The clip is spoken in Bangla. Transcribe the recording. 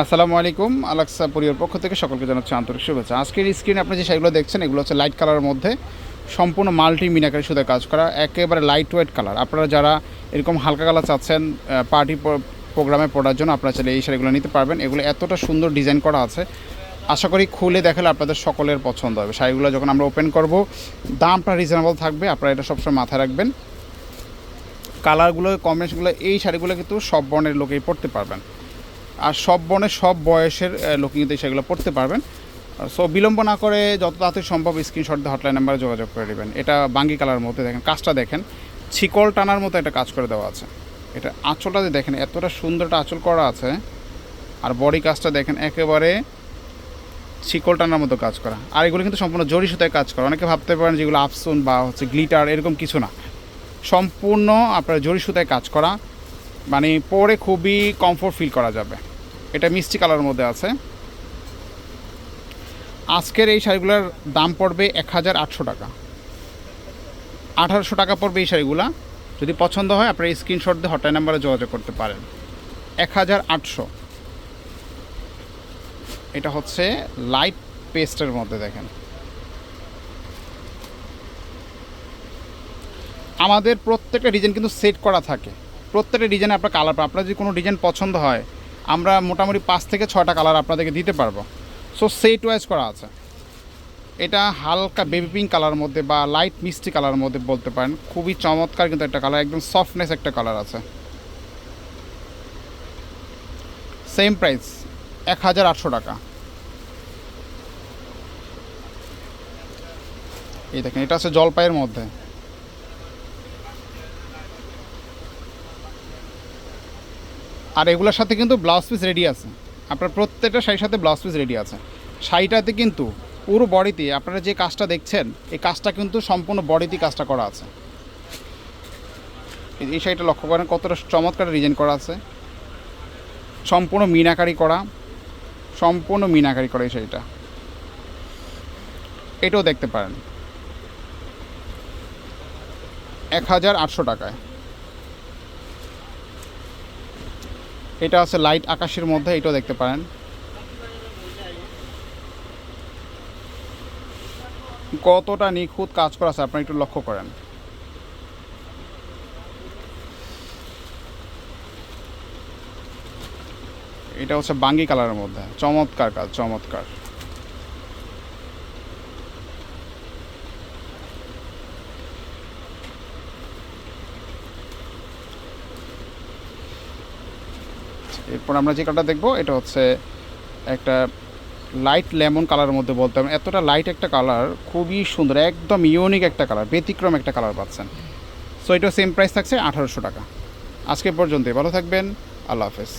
আসসালামু আলাইকুম, আলাক্সা পরিবার পক্ষ থেকে সকলকে জানাচ্ছি আন্তরিক শুভেচ্ছা। আজকের স্ক্রিনে আপনি যে শাড়িগুলো দেখছেন, এগুলো হচ্ছে লাইট কালারের মধ্যে সম্পূর্ণ মাল্টি মিনাকারি সুতায় কাজ করা, একেবারে লাইট ওয়েট কালার আপনারা যারা এরকম হালকা কালার চাচ্ছেন পার্টি প্রোগ্রামে পড়ার জন্য আপনারা চাইলে এই শাড়িগুলো নিতে পারবেন। এগুলো এতটা সুন্দর ডিজাইন করা আছে। আশা করি খুলে দেখালে আপনাদের সকলের পছন্দ হবে। শাড়িগুলো যখন আমরা ওপেন করব, দামটা রিজনেবল থাকবে, আপনারা এটা সবসময় মাথায় রাখবেন। কালারগুলো কম্বিনেশনগুলো এই শাড়িগুলো কিন্তু সব বর্ণের লোকেই পড়তে পারবেন। আর সব বর্ণের সব বয়সের আহ, লোক কিন্তু সেগুলো পড়তে পারবেন। সো বিলম্ব না করে যত তাড়াতাড়ি সম্ভব স্ক্রিনশট দিয়ে হটলাইন নাম্বারে যোগাযোগ করে নেবেন। এটা বাঙ্গি কালার মধ্যে দেখেন কাজটা দেখেন ছিকল টানার মতো একটা কাজ করে দেওয়া আছে। এটা আঁচলটা যে দেখেন এতটা সুন্দর একটা আঁচল করা আছে আর বডি কাজটা দেখেন একেবারে শিকল টানার মতো কাজ করা। আর এগুলো কিন্তু সম্পূর্ণ জরি সুতায় কাজ করা। অনেকে ভাবতে পারেন যেগুলো আফসুন বা হচ্ছে গ্লিটার এরকম কিছু না। সম্পূর্ণ আপনার জরি সুতায় কাজ করা মানে পরে খুবই কমফোর্ট ফিল করা যাবে। এটা মিষ্টি কালারের মধ্যে আছে। আজকের এই শাড়িগুলোর দাম পড়বে এক হাজার আটশো টাকা। আঠারোশো টাকা পড়বে এই শাড়িগুলা। যদি পছন্দ হয়, আপনার স্ক্রিনশট দিয়ে হটলাইন নাম্বারে যোগাযোগ করতে পারেন। এক হাজার আটশো। এটা হচ্ছে লাইট পেস্টের মধ্যে দেখেন। আমাদের প্রত্যেকটা ডিজাইন কিন্তু সেট করা থাকে। প্রত্যেকটা ডিজাইনে আপনার কালার আপনার যদি কোনো ডিজাইন পছন্দ হয় আমরা মোটামুটি পাঁচ থেকে ছয়টা কালার আপনাদেরকে দিতে পারব। সো সেট ওয়াইজ করা আছে। এটা হালকা বেবি পিঙ্ক কালার মধ্যে বা লাইট মিষ্টি কালার মধ্যে বলতে পারেন। খুবই চমৎকার কিন্তু একটা কালার একদম সফটনেস একটা কালার আছে। সেম প্রাইস এক হাজার আটশো টাকা। এই দেখেন, এটা আছে জলপাইয়ের মধ্যে। আর এগুলোর সাথে কিন্তু ব্লাউজ পিস রেডি আছে। আপনার প্রত্যেকটা শাড়ির সাথে ব্লাউজ পিস রেডি আছে। শাড়িটাতে কিন্তু পুরো বডিতে আপনারা যে কাজটা দেখছেন, এই কাজটা কিন্তু সম্পূর্ণ বডিতে কাজটা করা আছে। এই- শাড়িটা লক্ষ্য করেন, কতটা চমৎকার ডিজাইন করা আছে। সম্পূর্ণ মিনাকারি করা। সম্পূর্ণ মিনাকারি করা এই শাড়িটা। এটাও দেখতে পারেন। এক হাজার আটশো টাকায়। এটা আছে লাইট আকাশের মধ্যে, এটাও দেখতে পারেন। কতটা নিখুঁত কাজ করা আছে, আপনারা একটু লক্ষ্য করেন। এটা হচ্ছে বাঙ্গি কালারের মধ্যে, চমৎকার কাজ, চমৎকার। এরপর আমরা যে কালারটা দেখব, এটা হচ্ছে একটা লাইট লেমন কালারের মধ্যে বলতে হবে। এতটা লাইট একটা কালার খুবই সুন্দর, একদম ইউনিক একটা কালার ব্যতিক্রম একটা কালার পাচ্ছেন। সো এটা সেম প্রাইস থাকছে আঠারোশো টাকা। আজকে পর্যন্ত ভালো থাকবেন, আল্লাহ হাফেজ।